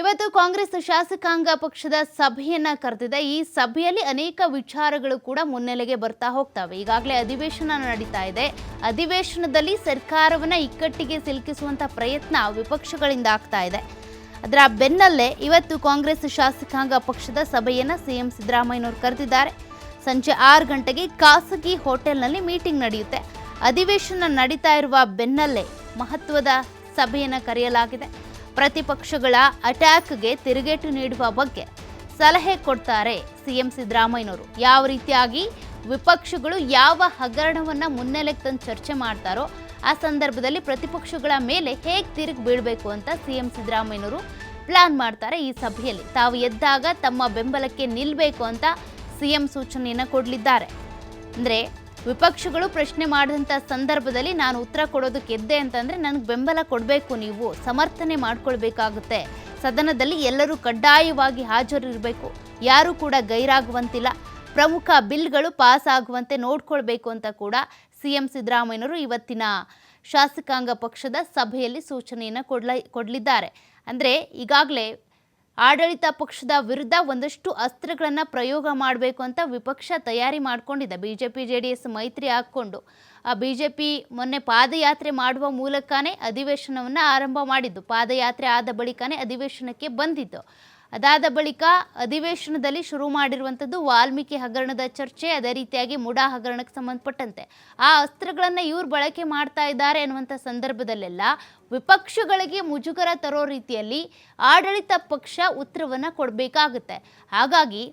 ಇವತ್ತು ಕಾಂಗ್ರೆಸ್ ಶಾಸಕಾಂಗ ಪಕ್ಷದ ಸಭೆಯನ್ನ ಕರೆದಿದೆ. ಈ ಸಭೆಯಲ್ಲಿ ಅನೇಕ ವಿಚಾರಗಳು ಕೂಡ ಮುನ್ನೆಲೆಗೆ ಬರ್ತಾ ಹೋಗ್ತವೆ. ಈಗಾಗಲೇ ಅಧಿವೇಶನ ನಡೀತಾ ಇದೆ. ಅಧಿವೇಶನದಲ್ಲಿ ಸರ್ಕಾರವನ್ನ ಇಕ್ಕಟ್ಟಿಗೆ ಸಿಲುಕಿಸುವಂತ ಪ್ರಯತ್ನ ವಿಪಕ್ಷಗಳಿಂದ ಆಗ್ತಾ ಇದೆ. ಅದರ ಬೆನ್ನಲ್ಲೇ ಇವತ್ತು ಕಾಂಗ್ರೆಸ್ ಶಾಸಕಾಂಗ ಪಕ್ಷದ ಸಭೆಯನ್ನ ಸಿಎಂ ಸಿದ್ದರಾಮಯ್ಯನವರು ಕರೆದಿದ್ದಾರೆ. ಸಂಜೆ ಆರು ಗಂಟೆಗೆ ಖಾಸಗಿ ಹೋಟೆಲ್ನಲ್ಲಿ ಮೀಟಿಂಗ್ ನಡೆಯುತ್ತೆ. ಅಧಿವೇಶನ ನಡೀತಾ ಇರುವ ಬೆನ್ನಲ್ಲೇ ಮಹತ್ವದ ಸಭೆಯನ್ನು ಕರೆಯಲಾಗಿದೆ. ಪ್ರತಿಪಕ್ಷಗಳ ಅಟ್ಯಾಕ್ಗೆ ತಿರುಗೇಟು ನೀಡುವ ಬಗ್ಗೆ ಸಲಹೆ ಕೊಡ್ತಾರೆ ಸಿಎಂ ಸಿದ್ದರಾಮಯ್ಯನವರು. ಯಾವ ರೀತಿಯಾಗಿ ವಿಪಕ್ಷಗಳು ಯಾವ ಹಗರಣವನ್ನು ಮುನ್ನೆಲೆಗೆ ತಂದು ಚರ್ಚೆ ಮಾಡ್ತಾರೋ ಆ ಸಂದರ್ಭದಲ್ಲಿ ಪ್ರತಿಪಕ್ಷಗಳ ಮೇಲೆ ಹೇಗೆ ತಿರುಗಿ ಬೀಳಬೇಕು ಅಂತ ಸಿಎಂ ಸಿದ್ದರಾಮಯ್ಯನವರು ಪ್ಲಾನ್ ಮಾಡ್ತಾರೆ ಈ ಸಭೆಯಲ್ಲಿ. ತಾವು ಎದ್ದಾಗ ತಮ್ಮ ಬೆಂಬಲಕ್ಕೆ ನಿಲ್ಲಬೇಕು ಅಂತ ಸಿಎಂ ಸೂಚನೆಯನ್ನು ಕೊಡಲಿದ್ದಾರೆ. ಅಂದರೆ ವಿಪಕ್ಷಗಳು ಪ್ರಶ್ನೆ ಮಾಡಿದಂಥ ಸಂದರ್ಭದಲ್ಲಿ ನಾನು ಉತ್ತರ ಕೊಡೋದಕ್ಕೆ ಎದ್ದೆ ಅಂತಂದರೆ ನನಗೆ ಬೆಂಬಲ ಕೊಡಬೇಕು ನೀವು, ಸಮರ್ಥನೆ ಮಾಡ್ಕೊಳ್ಬೇಕಾಗುತ್ತೆ. ಸದನದಲ್ಲಿ ಎಲ್ಲರೂ ಕಡ್ಡಾಯವಾಗಿ ಹಾಜರಿರಬೇಕು. ಯಾರೂ ಕೂಡ ಗೈರಾಗುವಂತಿಲ್ಲ. ಪ್ರಮುಖ ಬಿಲ್ಗಳು ಪಾಸ್ ಆಗುವಂತೆ ನೋಡ್ಕೊಳ್ಬೇಕು ಅಂತ ಕೂಡ ಸಿ ಎಂ ಸಿದ್ದರಾಮಯ್ಯನವರು ಇವತ್ತಿನ ಶಾಸಕಾಂಗ ಪಕ್ಷದ ಸಭೆಯಲ್ಲಿ ಸೂಚನೆಯನ್ನು ಕೊಡ್ಲ, ಕೊಡಲಿದ್ದಾರೆ. ಅಂದರೆ ಈಗಾಗಲೇ ಆಡಳಿತ ಪಕ್ಷದ ವಿರುದ್ಧ ಒಂದಷ್ಟು ಅಸ್ತ್ರಗಳನ್ನು ಪ್ರಯೋಗ ಮಾಡಬೇಕು ಅಂತ ವಿಪಕ್ಷ ತಯಾರಿ ಮಾಡಿಕೊಂಡಿದೆ. B J P J D S ಮೈತ್ರಿ ಹಾಕ್ಕೊಂಡು. ಆ ಬಿ ಜೆ ಪಿ ಮೊನ್ನೆ ಪಾದಯಾತ್ರೆ ಮಾಡುವ ಮೂಲಕನೇ ಅಧಿವೇಶನವನ್ನು ಆರಂಭ ಮಾಡಿದ್ದು. ಪಾದಯಾತ್ರೆ ಆದ ಬಳಿಕನೇ ಅಧಿವೇಶನಕ್ಕೆ ಬಂದಿದ್ದು. ಅದಾದ ಬಳಿಕ ಅಧಿವೇಶನದಲ್ಲಿ ಶುರು ಮಾಡಿರುವಂಥದ್ದು ವಾಲ್ಮೀಕಿ ಹಗರಣದ ಚರ್ಚೆ, ಅದೇ ರೀತಿಯಾಗಿ ಮುಡಾ ಹಗರಣಕ್ಕೆ ಸಂಬಂಧಪಟ್ಟಂತೆ. ಆ ಅಸ್ತ್ರಗಳನ್ನು ಇವರು ಬಳಕೆ ಮಾಡ್ತಾ ಇದ್ದಾರೆ ಅನ್ನುವಂಥ ಸಂದರ್ಭದಲ್ಲೆಲ್ಲ ವಿಪಕ್ಷಗಳಿಗೆ ಮುಜುಗರ ತರೋ ರೀತಿಯಲ್ಲಿ ಆಡಳಿತ ಪಕ್ಷ ಉತ್ತರವನ್ನು ಕೊಡಬೇಕಾಗುತ್ತೆ. ಹಾಗಾಗಿ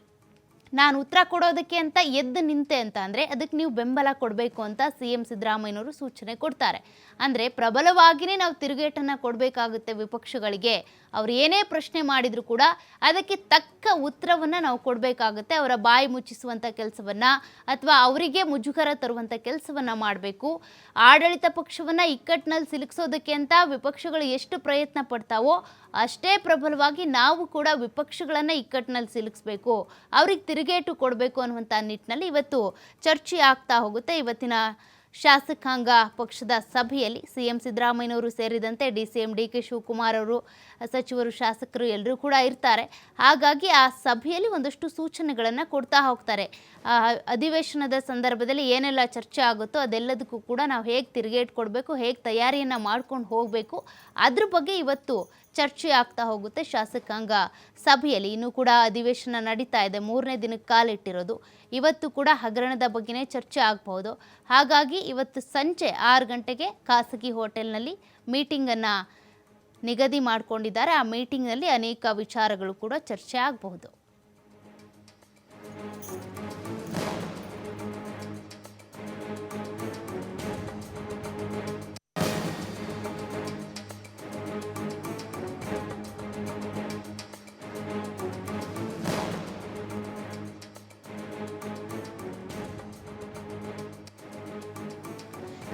ನಾನು ಉತ್ತರ ಕೊಡೋದಕ್ಕೆ ಅಂತ ಎದ್ದು ನಿಂತೆ ಅಂತ ಅಂದರೆ ಅದಕ್ಕೆ ನೀವು ಬೆಂಬಲ ಕೊಡಬೇಕು ಅಂತ ಸಿ ಎಂ ಸಿದ್ದರಾಮಯ್ಯನವರು ಸೂಚನೆ ಕೊಡ್ತಾರೆ. ಅಂದರೆ ಪ್ರಬಲವಾಗಿಯೇ ನಾವು ತಿರುಗೇಟನ್ನು ಕೊಡಬೇಕಾಗುತ್ತೆ ವಿಪಕ್ಷಗಳಿಗೆ. ಅವರು ಏನೇ ಪ್ರಶ್ನೆ ಮಾಡಿದರೂ ಕೂಡ ಅದಕ್ಕೆ ತಕ್ಕ ಉತ್ತರವನ್ನು ನಾವು ಕೊಡಬೇಕಾಗುತ್ತೆ. ಅವರ ಬಾಯಿ ಮುಚ್ಚಿಸುವಂಥ ಕೆಲಸವನ್ನು ಅಥವಾ ಅವರಿಗೆ ಮುಜುಗರ ತರುವಂಥ ಕೆಲಸವನ್ನು ಮಾಡಬೇಕು. ಆಡಳಿತ ಪಕ್ಷವನ್ನು ಇಕ್ಕಟ್ಟಿನಲ್ಲಿ ಸಿಲುಕಿಸೋದಕ್ಕೆ ಅಂತ ವಿಪಕ್ಷಗಳು ಎಷ್ಟು ಪ್ರಯತ್ನ ಪಡ್ತಾವೋ ಅಷ್ಟೇ ಪ್ರಬಲವಾಗಿ ನಾವು ಕೂಡ ವಿಪಕ್ಷಗಳನ್ನು ಇಕ್ಕಟ್ಟಿನಲ್ಲಿ ಸಿಲುಕಿಸ್ಬೇಕು. ಅವ್ರಿಗೆ ತಿರುಗೇಟು ಕೊಡಬೇಕು ಅನ್ನುವಂಥ ನಿಟ್ಟಿನಲ್ಲಿ ಇವತ್ತು ಚರ್ಚೆ ಆಗ್ತಾ ಹೋಗುತ್ತೆ. ಇವತ್ತಿನ ಶಾಸಕಾಂಗ ಪಕ್ಷದ ಸಭೆಯಲ್ಲಿ ಸಿ ಎಂ ಸಿದ್ದರಾಮಯ್ಯನವರು ಸೇರಿದಂತೆ D C M D K Shivakumar ಅವರು, ಸಚಿವರು, ಶಾಸಕರು ಎಲ್ಲರೂ ಕೂಡ ಇರ್ತಾರೆ. ಹಾಗಾಗಿ ಆ ಸಭೆಯಲ್ಲಿ ಒಂದಷ್ಟು ಸೂಚನೆಗಳನ್ನು ಕೊಡ್ತಾ ಹೋಗ್ತಾರೆ. ಅಧಿವೇಶನದ ಸಂದರ್ಭದಲ್ಲಿ ಏನೆಲ್ಲ ಚರ್ಚೆ ಆಗುತ್ತೋ ಅದೆಲ್ಲದಕ್ಕೂ ಕೂಡ ನಾವು ಹೇಗೆ ತಿರುಗೇಟ್ ಕೊಡಬೇಕು, ಹೇಗೆ ತಯಾರಿಯನ್ನು ಮಾಡ್ಕೊಂಡು ಹೋಗಬೇಕು, ಅದ್ರ ಬಗ್ಗೆ ಇವತ್ತು ಚರ್ಚೆ ಆಗ್ತಾ ಹೋಗುತ್ತೆ ಶಾಸಕಾಂಗ ಸಭೆಯಲ್ಲಿ. ಇನ್ನೂ ಕೂಡ ಅಧಿವೇಶನ ನಡೀತಾ ಇದೆ. ಮೂರನೇ ದಿನಕ್ಕೆ ಕಾಲಿಟ್ಟಿರೋದು. ಇವತ್ತು ಕೂಡ ಹಗರಣದ ಬಗ್ಗೆನೇ ಚರ್ಚೆ ಆಗಬಹುದು. ಹಾಗಾಗಿ ಇವತ್ತು ಸಂಜೆ ಆರು ಗಂಟೆಗೆ ಖಾಸಗಿ ಹೋಟೆಲ್ನಲ್ಲಿ ಮೀಟಿಂಗನ್ನು ನಿಗದಿ ಮಾಡಿಕೊಂಡಿದ್ದಾರೆ. ಆ ಮೀಟಿಂಗ್ನಲ್ಲಿ ಅನೇಕ ವಿಚಾರಗಳು ಕೂಡ ಚರ್ಚೆ ಆಗಬಹುದು.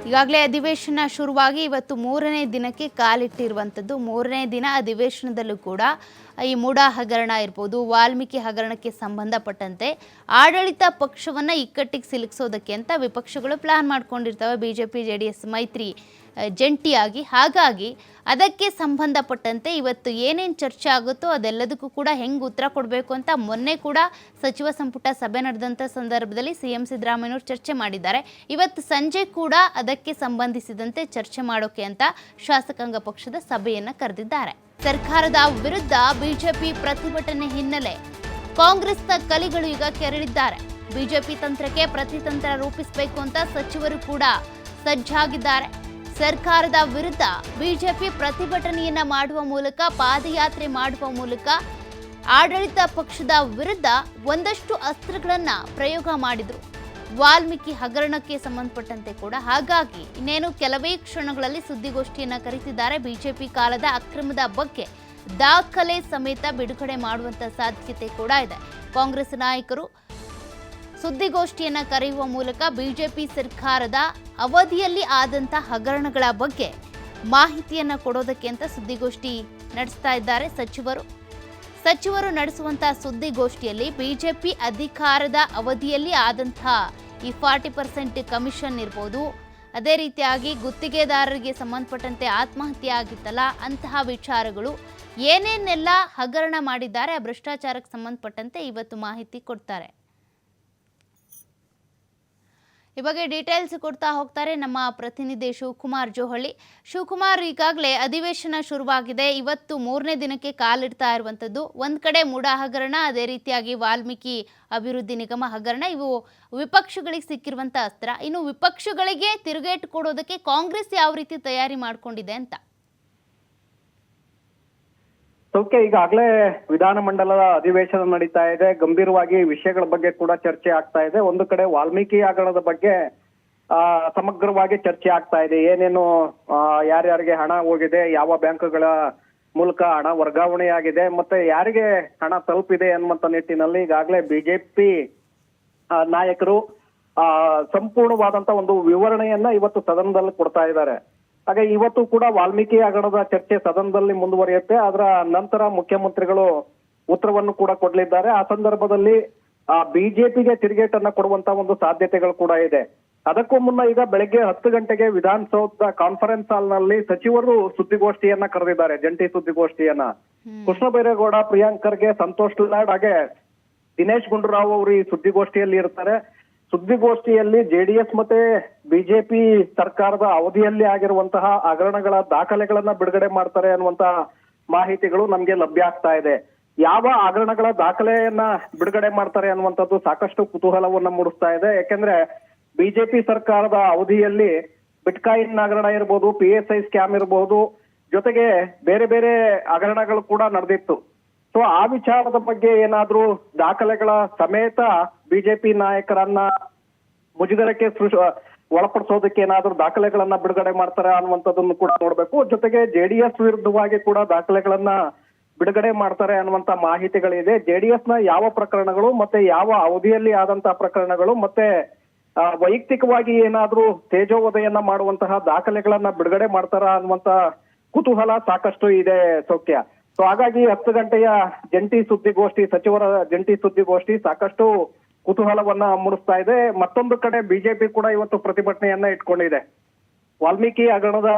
ಈಗಾಗಲೇ ಅಧಿವೇಶನ ಶುರುವಾಗಿ ಇವತ್ತು ಮೂರನೇ ದಿನಕ್ಕೆ ಕಾಲಿಟ್ಟಿರುವಂಥದ್ದು. ಮೂರನೇ ದಿನ ಅಧಿವೇಶನದಲ್ಲೂ ಕೂಡ ಈ ಮೂಡಾ ಹಗರಣ ಇರ್ಬೋದು, ವಾಲ್ಮೀಕಿ ಹಗರಣಕ್ಕೆ ಸಂಬಂಧಪಟ್ಟಂತೆ ಆಡಳಿತ ಪಕ್ಷವನ್ನು ಇಕ್ಕಟ್ಟಿಗೆ ಸಿಲುಕಿಸೋದಕ್ಕೆ ಅಂತ ವಿಪಕ್ಷಗಳು ಪ್ಲಾನ್ ಮಾಡ್ಕೊಂಡಿರ್ತವೆ. ಬಿ ಜೆ ಪಿ ಜೆ ಮೈತ್ರಿ ಜಂಟಿಯಾಗಿ. ಹಾಗಾಗಿ ಅದಕ್ಕೆ ಸಂಬಂಧಪಟ್ಟಂತೆ ಇವತ್ತು ಏನೇನು ಚರ್ಚೆ ಆಗುತ್ತೋ ಅದೆಲ್ಲದಕ್ಕೂ ಕೂಡ ಹೆಂಗೆ ಉತ್ತರ ಕೊಡಬೇಕು ಅಂತ ಮೊನ್ನೆ ಕೂಡ ಸಚಿವ ಸಂಪುಟ ಸಭೆ ನಡೆದಂಥ ಸಂದರ್ಭದಲ್ಲಿ ಸಿ ಎಂ ಸಿದ್ದರಾಮಯ್ಯನವರು ಚರ್ಚೆ ಮಾಡಿದ್ದಾರೆ. ಇವತ್ತು ಸಂಜೆ ಕೂಡ ಅದಕ್ಕೆ ಸಂಬಂಧಿಸಿದಂತೆ ಚರ್ಚೆ ಮಾಡೋಕೆ ಅಂತ ಶಾಸಕಾಂಗ ಪಕ್ಷದ ಸಭೆಯನ್ನು ಕರೆದಿದ್ದಾರೆ. ಸರ್ಕಾರದ ವಿರುದ್ಧ ಬಿಜೆಪಿ ಪ್ರತಿಭಟನೆ ಹಿನ್ನೆಲೆ ಕಾಂಗ್ರೆಸ್ನ ಕಲಿಗಳು ಈಗ ಕೆರಳಿದ್ದಾರೆ. ಬಿಜೆಪಿ ತಂತ್ರಕ್ಕೆ ಪ್ರತಿತಂತ್ರ ರೂಪಿಸಬೇಕು ಅಂತ ಸಚಿವರು ಕೂಡ ಸಜ್ಜಾಗಿದ್ದಾರೆ. ಸರ್ಕಾರದ ವಿರುದ್ಧ ಬಿಜೆಪಿ ಪ್ರತಿಭಟನೆಯನ್ನ ಮಾಡುವ ಮೂಲಕ, ಪಾದಯಾತ್ರೆ ಮಾಡುವ ಮೂಲಕ ಆಡಳಿತ ಪಕ್ಷದ ವಿರುದ್ಧ ಒಂದಷ್ಟು ಅಸ್ತ್ರಗಳನ್ನ ಪ್ರಯೋಗ ಮಾಡಿದ್ರು. ವಾಲ್ಮೀಕಿ ಹಗರಣಕ್ಕೆ ಸಂಬಂಧಪಟ್ಟಂತೆ ಕೂಡ. ಹಾಗಾಗಿ ಇನ್ನೇನು ಕೆಲವೇ ಕ್ಷಣಗಳಲ್ಲಿ ಸುದ್ದಿಗೋಷ್ಠಿಯನ್ನ ಕರೆತಿದ್ದಾರೆ ಬಿಜೆಪಿ ಕಾಲದ ಅಕ್ರಮದ ಬಗ್ಗೆ. ದಾಖಲೆ ಸಮೇತ ಬಿಡುಗಡೆ ಮಾಡುವಂತ ಸಾಧ್ಯತೆ ಕೂಡ ಇದೆ. ಕಾಂಗ್ರೆಸ್ ನಾಯಕರು ಸುದ್ದಿಗೋಷ್ಠಿಯನ್ನ ಕರೆಯುವ ಮೂಲಕ ಬಿಜೆಪಿ ಸರ್ಕಾರದ ಅವಧಿಯಲ್ಲಿ ಆದಂಥ ಹಗರಣಗಳ ಬಗ್ಗೆ ಮಾಹಿತಿಯನ್ನ ಕೊಡೋದಕ್ಕೆ ಅಂತ ಸುದ್ದಿಗೋಷ್ಠಿ ನಡೆಸ್ತಾ ಇದ್ದಾರೆ ಸಚಿವರು. ಸಚಿವರು ನಡೆಸುವಂತಹ ಸುದ್ದಿಗೋಷ್ಠಿಯಲ್ಲಿ ಬಿಜೆಪಿ ಅಧಿಕಾರದ ಅವಧಿಯಲ್ಲಿ ಆದಂತಹ ಈ ಫಾರ್ಟಿ ಪರ್ಸೆಂಟ್ ಕಮಿಷನ್ ಇರ್ಬೋದು, ಅದೇ ರೀತಿಯಾಗಿ ಗುತ್ತಿಗೆದಾರರಿಗೆ ಸಂಬಂಧಪಟ್ಟಂತೆ ಆತ್ಮಹತ್ಯೆ ಆಗಿತ್ತಲ್ಲ ಅಂತಹ ವಿಚಾರಗಳು ಏನೇನೆಲ್ಲ ಹಗರಣ ಮಾಡಿದ್ದಾರೆ, ಆ ಭ್ರಷ್ಟಾಚಾರಕ್ಕೆ ಸಂಬಂಧಪಟ್ಟಂತೆ ಇವತ್ತು ಮಾಹಿತಿ ಕೊಡ್ತಾರೆ. ಈ ಬಗ್ಗೆ ಡೀಟೇಲ್ಸ್ ಕೊಡ್ತಾ ಹೋಗ್ತಾರೆ ನಮ್ಮ ಪ್ರತಿನಿಧಿ ಶಿವಕುಮಾರ್ ಜೋಹಳ್ಳಿ. ಶಿವಕುಮಾರ್, ಈಗಾಗಲೇ ಅಧಿವೇಶನ ಶುರುವಾಗಿದೆ. ಇವತ್ತು ಮೂರನೇ ದಿನಕ್ಕೆ ಕಾಲಿಡ್ತಾ ಇರುವಂಥದ್ದು. ಒಂದು ಕಡೆ ಮೂಡ ಹಗರಣ, ಅದೇ ರೀತಿಯಾಗಿ ವಾಲ್ಮೀಕಿ ಅಭಿವೃದ್ಧಿ ನಿಗಮ ಹಗರಣ, ಇವು ವಿಪಕ್ಷಗಳಿಗೆ ಸಿಕ್ಕಿರುವಂಥ ಅಸ್ತ್ರ. ಇನ್ನು ವಿಪಕ್ಷಗಳಿಗೆ ತಿರುಗೇಟು ಕೊಡೋದಕ್ಕೆ ಕಾಂಗ್ರೆಸ್ ಯಾವ ರೀತಿ ತಯಾರಿ ಮಾಡಿಕೊಂಡಿದೆ ಅಂತ? ಸೌಖ್ಯ ಈಗಾಗಲೇ ವಿಧಾನಮಂಡಲದ ಅಧಿವೇಶನ ನಡೀತಾ ಇದೆ. ಗಂಭೀರವಾಗಿ ವಿಷಯಗಳ ಬಗ್ಗೆ ಕೂಡ ಚರ್ಚೆ ಆಗ್ತಾ ಇದೆ. ಒಂದು ಕಡೆ ವಾಲ್ಮೀಕಿ ಆಗಣದ ಬಗ್ಗೆ ಸಮಗ್ರವಾಗಿ ಚರ್ಚೆ ಆಗ್ತಾ ಇದೆ. ಏನೇನು ಯಾರ್ಯಾರಿಗೆ ಹಣ ಹೋಗಿದೆ, ಯಾವ ಬ್ಯಾಂಕ್ಗಳ ಮೂಲಕ ಹಣ ವರ್ಗಾವಣೆಯಾಗಿದೆ, ಮತ್ತೆ ಯಾರಿಗೆ ಹಣ ತಲುಪಿದೆ ಅನ್ನುವಂತ ನಿಟ್ಟಿನಲ್ಲಿ ಈಗಾಗಲೇ ಬಿಜೆಪಿ ನಾಯಕರು ಸಂಪೂರ್ಣವಾದಂತ ಒಂದು ವಿವರಣೆಯನ್ನ ಇವತ್ತು ಸದನದಲ್ಲಿ ಕೊಡ್ತಾ ಇದ್ದಾರೆ. ಹಾಗೆ ಇವತ್ತು ಕೂಡ ವಾಲ್ಮೀಕಿ ಹಗರಣದ ಚರ್ಚೆ ಸದನದಲ್ಲಿ ಮುಂದುವರಿಯುತ್ತೆ. ಅದರ ನಂತರ ಮುಖ್ಯಮಂತ್ರಿಗಳು ಉತ್ತರವನ್ನು ಕೂಡ ಕೊಡಲಿದ್ದಾರೆ. ಆ ಸಂದರ್ಭದಲ್ಲಿ ಆ ಬಿಜೆಪಿಗೆ ತಿರುಗೇಟನ್ನ ಕೊಡುವಂತ ಒಂದು ಸಾಧ್ಯತೆಗಳು ಕೂಡ ಇದೆ. ಅದಕ್ಕೂ ಮುನ್ನ ಈಗ ಬೆಳಗ್ಗೆ ಹತ್ತು ಗಂಟೆಗೆ ವಿಧಾನಸೌಧದ ಕಾನ್ಫರೆನ್ಸ್ ಹಾಲ್ನಲ್ಲಿ ಸಚಿವರು ಸುದ್ದಿಗೋಷ್ಠಿಯನ್ನ ಕರೆದಿದ್ದಾರೆ ಜಂಟಿ ಸುದ್ದಿಗೋಷ್ಠಿಯನ್ನ. ಕೃಷ್ಣ ಬೈರೇಗೌಡ ಪ್ರಿಯಾಂಕ್ ಖರ್ಗೆ ಸಂತೋಷ್ ಲಾಡ್ ಹಾಗೆ ದಿನೇಶ್ ಗುಂಡೂರಾವ್ ಅವರು ಈ ಸುದ್ದಿಗೋಷ್ಠಿಯಲ್ಲಿ ಇರ್ತಾರೆ. ಸುದ್ದಿಗೋಷ್ಠಿಯಲ್ಲಿ ಜೆಡಿಎಸ್ ಮತ್ತೆ ಬಿಜೆಪಿ ಸರ್ಕಾರದ ಅವಧಿಯಲ್ಲಿ ಆಗಿರುವಂತಹ ಹಗರಣಗಳ ದಾಖಲೆಗಳನ್ನ ಬಿಡುಗಡೆ ಮಾಡ್ತಾರೆ ಅನ್ನುವಂತಹ ಮಾಹಿತಿಗಳು ನಮ್ಗೆ ಲಭ್ಯ ಆಗ್ತಾ ಇದೆ. ಯಾವ ಹಗರಣಗಳ ದಾಖಲೆಯನ್ನ ಬಿಡುಗಡೆ ಮಾಡ್ತಾರೆ ಅನ್ನುವಂಥದ್ದು ಸಾಕಷ್ಟು ಕುತೂಹಲವನ್ನ ಮೂಡಿಸ್ತಾ ಇದೆ. ಯಾಕೆಂದ್ರೆ ಬಿಜೆಪಿ ಸರ್ಕಾರದ ಅವಧಿಯಲ್ಲಿ ಬಿಟ್ಕಾಯಿನ್ ಹಗರಣ ಇರ್ಬೋದು, ಪಿ ಎಸ್ ಐ ಸ್ಕ್ಯಾಮ್ ಇರಬಹುದು ಜೊತೆಗೆ ಬೇರೆ ಬೇರೆ ಹಗರಣಗಳು ಕೂಡ ನಡೆದಿತ್ತು. ಸೊ ಆ ವಿಚಾರದ ಬಗ್ಗೆ ಏನಾದ್ರೂ ದಾಖಲೆಗಳ ಸಮೇತ ಬಿಜೆಪಿ ನಾಯಕರನ್ನ ಮುಜುಗರಕ್ಕೆ ಒಳಪಡಿಸೋದಕ್ಕೆ ಏನಾದ್ರೂ ದಾಖಲೆಗಳನ್ನ ಬಿಡುಗಡೆ ಮಾಡ್ತಾರೆ ಅನ್ನುವಂಥದ್ದನ್ನು ಕೂಡ ನೋಡ್ಬೇಕು. ಜೊತೆಗೆ ಜೆಡಿಎಸ್ ವಿರುದ್ಧವಾಗಿ ಕೂಡ ದಾಖಲೆಗಳನ್ನ ಬಿಡುಗಡೆ ಮಾಡ್ತಾರೆ ಅನ್ನುವಂತ ಮಾಹಿತಿಗಳಿದೆ. ಜೆಡಿಎಸ್ನ ಯಾವ ಪ್ರಕರಣಗಳು ಮತ್ತೆ ಯಾವ ಅವಧಿಯಲ್ಲಿ ಆದಂತಹ ಪ್ರಕರಣಗಳು ಮತ್ತೆ ವೈಯಕ್ತಿಕವಾಗಿ ಏನಾದ್ರೂ ತೇಜೋವಧೆಯನ್ನ ಮಾಡುವಂತಹ ದಾಖಲೆಗಳನ್ನ ಬಿಡುಗಡೆ ಮಾಡ್ತಾರ ಅನ್ನುವಂತ ಕುತೂಹಲ ಸಾಕಷ್ಟು ಇದೆ ಸೌಖ್ಯ. ಸೊ ಹಾಗಾಗಿ ಹತ್ತು ಗಂಟೆಯ ಜಂಟಿ ಸುದ್ದಿಗೋಷ್ಠಿ, ಸಚಿವರ ಜಂಟಿ ಸುದ್ದಿಗೋಷ್ಠಿ ಸಾಕಷ್ಟು ಕುತೂಹಲವನ್ನ ಮೂಡಿಸ್ತಾ ಇದೆ. ಮತ್ತೊಂದು ಕಡೆ ಬಿಜೆಪಿ ಕೂಡ ಇವತ್ತು ಪ್ರತಿಭಟನೆಯನ್ನ ಇಟ್ಕೊಂಡಿದೆ. ವಾಲ್ಮೀಕಿ ಹಗರಣದ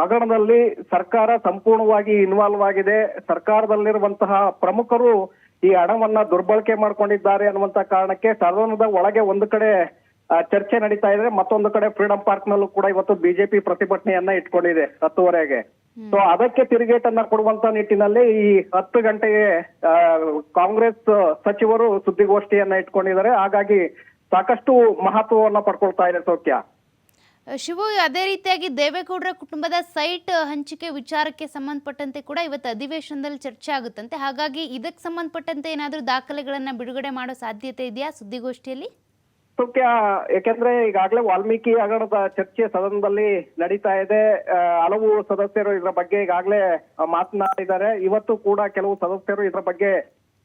ಹಗರಣದಲ್ಲಿ ಸರ್ಕಾರ ಸಂಪೂರ್ಣವಾಗಿ ಇನ್ವಾಲ್ವ್ ಆಗಿದೆ. ಸರ್ಕಾರದಲ್ಲಿರುವಂತಹ ಪ್ರಮುಖರು ಈ ಹಣವನ್ನ ದುರ್ಬಳಕೆ ಮಾಡ್ಕೊಂಡಿದ್ದಾರೆ ಅನ್ನುವಂತ ಕಾರಣಕ್ಕೆ ಸದನದ ಒಳಗೆ ಒಂದು ಕಡೆ ಚರ್ಚೆ ನಡೀತಾ ಇದೆ. ಮತ್ತೊಂದು ಕಡೆ ಫ್ರೀಡಂ ಪಾರ್ಕ್ ನಲ್ಲೂ ಕೂಡ ಇವತ್ತು ಬಿಜೆಪಿ ಪ್ರತಿಭಟನೆಯನ್ನ ಇಟ್ಕೊಂಡಿದೆ ಹತ್ತುವರೆಗೆ ಸೊ ಅದಕ್ಕೆ ತಿರುಗೇಟನ್ನ ಕೊಡುವಂತ ನಿಟ್ಟಿನಲ್ಲಿ ಈ ಹತ್ತು ಗಂಟೆಗೆ ಕಾಂಗ್ರೆಸ್ ಸಚಿವರು ಸುದ್ದಿಗೋಷ್ಠಿಯನ್ನ ಇಟ್ಕೊಂಡಿದ್ದಾರೆ. ಹಾಗಾಗಿ ಸಾಕಷ್ಟು ಮಹತ್ವವನ್ನ ಪಡ್ಕೊಳ್ತಾ ಇದೆ ಸೌಖ್ಯ. ಶಿವು ಅದೇ ರೀತಿಯಾಗಿ ದೇವೇಗೌಡರ ಕುಟುಂಬದ ಸೈಟ್ ಹಂಚಿಕೆ ವಿಚಾರಕ್ಕೆ ಸಂಬಂಧಪಟ್ಟಂತೆ ಕೂಡ ಇವತ್ತು ಅಧಿವೇಶನದಲ್ಲಿ ಚರ್ಚೆ ಆಗುತ್ತಂತೆ. ಹಾಗಾಗಿ ಇದಕ್ಕೆ ಸಂಬಂಧಪಟ್ಟಂತೆ ಏನಾದರೂ ದಾಖಲೆಗಳನ್ನು ಬಿಡುಗಡೆ ಮಾಡೋ ಸಾಧ್ಯತೆ ಇದೆಯಾ ಸುದ್ದಿಗೋಷ್ಠಿಯಲ್ಲಿ? ಮುಖ್ಯ ಯಾಕೆಂದ್ರೆ ಈಗಾಗಲೇ ವಾಲ್ಮೀಕಿ ಹಗರಣದ ಚರ್ಚೆ ಸದನದಲ್ಲಿ ನಡೀತಾ ಇದೆ. ಹಲವು ಸದಸ್ಯರು ಇದರ ಬಗ್ಗೆ ಈಗಾಗಲೇ ಮಾತನಾಡಿದ್ದಾರೆ. ಇವತ್ತು ಕೂಡ ಕೆಲವು ಸದಸ್ಯರು ಇದರ ಬಗ್ಗೆ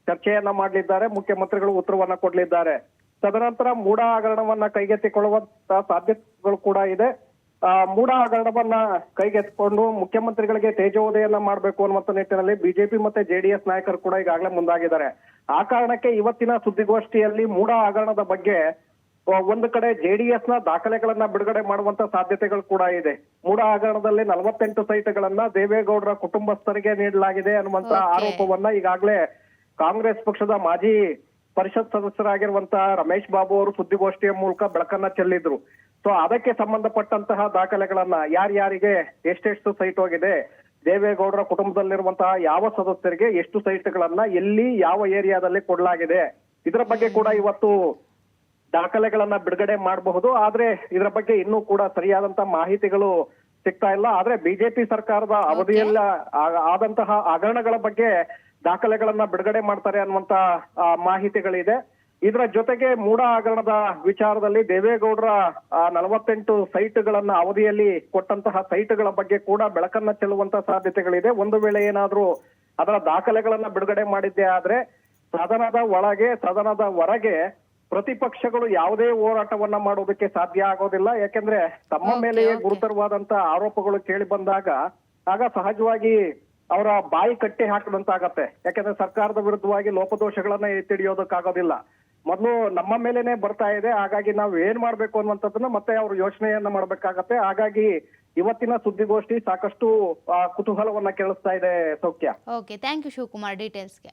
ಚರ್ಚೆಯನ್ನ ಮಾಡಲಿದ್ದಾರೆ. ಮುಖ್ಯಮಂತ್ರಿಗಳು ಉತ್ತರವನ್ನ ಕೊಡಲಿದ್ದಾರೆ. ತದನಂತರ ಮೂಡ ಹಗರಣವನ್ನ ಕೈಗೆತ್ತಿಕೊಳ್ಳುವಂತ ಸಾಧ್ಯತೆಗಳು ಕೂಡ ಇದೆ. ಮೂಡ ಹಗರಣವನ್ನ ಕೈಗೆತ್ತಿಕೊಂಡು ಮುಖ್ಯಮಂತ್ರಿಗಳಿಗೆ ತೇಜೋದಯನ್ನ ಮಾಡಬೇಕು ಅನ್ನುವಂತ ನಿಟ್ಟಿನಲ್ಲಿ ಬಿಜೆಪಿ ಮತ್ತೆ ಜೆಡಿಎಸ್ ನಾಯಕರು ಕೂಡ ಈಗಾಗಲೇ ಮುಂದಾಗಿದ್ದಾರೆ. ಆ ಕಾರಣಕ್ಕೆ ಇವತ್ತಿನ ಸುದ್ದಿಗೋಷ್ಠಿಯಲ್ಲಿ ಮೂಡ ಹಗರಣದ ಬಗ್ಗೆ ಒಂದು ಕಡೆ ಜೆಡಿಎಸ್ನ ದಾಖಲೆಗಳನ್ನ ಬಿಡುಗಡೆ ಮಾಡುವಂತ ಸಾಧ್ಯತೆಗಳು ಕೂಡ ಇದೆ. ಮೂಡ ಹಗರಣದಲ್ಲಿ ನಲವತ್ತೆಂಟು ಸೈಟ್ಗಳನ್ನ ದೇವೇಗೌಡರ ಕುಟುಂಬಸ್ಥರಿಗೆ ನೀಡಲಾಗಿದೆ ಅನ್ನುವಂತ ಆರೋಪವನ್ನ ಈಗಾಗಲೇ ಕಾಂಗ್ರೆಸ್ ಪಕ್ಷದ ಮಾಜಿ ಪರಿಷತ್ ಸದಸ್ಯರಾಗಿರುವಂತಹ ರಮೇಶ್ ಬಾಬು ಅವರು ಸುದ್ದಿಗೋಷ್ಠಿಯ ಮೂಲಕ ಬೆಳಕನ್ನ ಚೆಲ್ಲಿದ್ರು. ಸೊ ಅದಕ್ಕೆ ಸಂಬಂಧಪಟ್ಟಂತಹ ದಾಖಲೆಗಳನ್ನ ಯಾರ್ಯಾರಿಗೆ ಎಷ್ಟೆಷ್ಟು ಸೈಟ್ ಹೋಗಿದೆ ದೇವೇಗೌಡರ ಕುಟುಂಬದಲ್ಲಿರುವಂತಹ ಯಾವ ಸದಸ್ಯರಿಗೆ ಎಷ್ಟು ಸೈಟ್ಗಳನ್ನ ಎಲ್ಲಿ ಯಾವ ಏರಿಯಾದಲ್ಲಿ ಕೊಡಲಾಗಿದೆ ಇದರ ಬಗ್ಗೆ ಕೂಡ ಇವತ್ತು ದಾಖಲೆಗಳನ್ನ ಬಿಡುಗಡೆ ಮಾಡಬಹುದು. ಆದ್ರೆ ಇದರ ಬಗ್ಗೆ ಇನ್ನೂ ಕೂಡ ಸರಿಯಾದಂತ ಮಾಹಿತಿಗಳು ಸಿಗ್ತಾ ಇಲ್ಲ. ಆದ್ರೆ ಬಿಜೆಪಿ ಸರ್ಕಾರದ ಅವಧಿಯಲ್ಲ ಆದಂತಹ ಹಗರಣಗಳ ಬಗ್ಗೆ ದಾಖಲೆಗಳನ್ನ ಬಿಡುಗಡೆ ಮಾಡ್ತಾರೆ ಅನ್ನುವಂತ ಮಾಹಿತಿಗಳಿದೆ. ಇದರ ಜೊತೆಗೆ ಮೂಡ ಹಗರಣದ ವಿಚಾರದಲ್ಲಿ ದೇವೇಗೌಡರ ಆ, ನಲವತ್ತೆಂಟು ಸೈಟ್ಗಳನ್ನ ಅವಧಿಯಲ್ಲಿ ಕೊಟ್ಟಂತಹ ಸೈಟ್ಗಳ ಬಗ್ಗೆ ಕೂಡ ಬೆಳಕನ್ನ ಚೆಲ್ಲುವಂತ ಸಾಧ್ಯತೆಗಳಿದೆ. ಒಂದು ವೇಳೆ ಏನಾದ್ರೂ ಅದರ ದಾಖಲೆಗಳನ್ನ ಬಿಡುಗಡೆ ಮಾಡಿದ್ದೆ ಆದ್ರೆ ಸದನದ ಒಳಗೆ ಸದನದ ಹೊರಗೆ ಪ್ರತಿಪಕ್ಷಗಳು ಯಾವುದೇ ಹೋರಾಟವನ್ನ ಮಾಡೋದಕ್ಕೆ ಸಾಧ್ಯ ಆಗೋದಿಲ್ಲ. ಯಾಕೆಂದ್ರೆ ತಮ್ಮ ಮೇಲೆಯೇ ಗುರುತರವಾದಂತ ಆರೋಪಗಳು ಕೇಳಿ ಬಂದಾಗ ಆಗ ಸಹಜವಾಗಿ ಅವರ ಬಾಯಿ ಕಟ್ಟಿ ಹಾಕದಂತಾಗತ್ತೆ. ಯಾಕಂದ್ರೆ ಸರ್ಕಾರದ ವಿರುದ್ಧವಾಗಿ ಲೋಪದೋಷಗಳನ್ನ ಎತ್ತಿಡಿಯೋದಕ್ಕಾಗೋದಿಲ್ಲ ಮೊದಲು ನಮ್ಮ ಮೇಲೇನೆ ಬರ್ತಾ ಇದೆ. ಹಾಗಾಗಿ ನಾವು ಏನ್ ಮಾಡ್ಬೇಕು ಅನ್ನುವಂಥದ್ದನ್ನ ಮತ್ತೆ ಅವರು ಯೋಚನೆಯನ್ನ ಮಾಡ್ಬೇಕಾಗತ್ತೆ. ಹಾಗಾಗಿ ಇವತ್ತಿನ ಸುದ್ದಿಗೋಷ್ಠಿ ಸಾಕಷ್ಟು ಕುತೂಹಲವನ್ನ ಕೇಳಿಸ್ತಾ ಇದೆ ಸೌಖ್ಯ. Okay thank you Shivakumar ಡೀಟೇಲ್ಸ್ಗೆ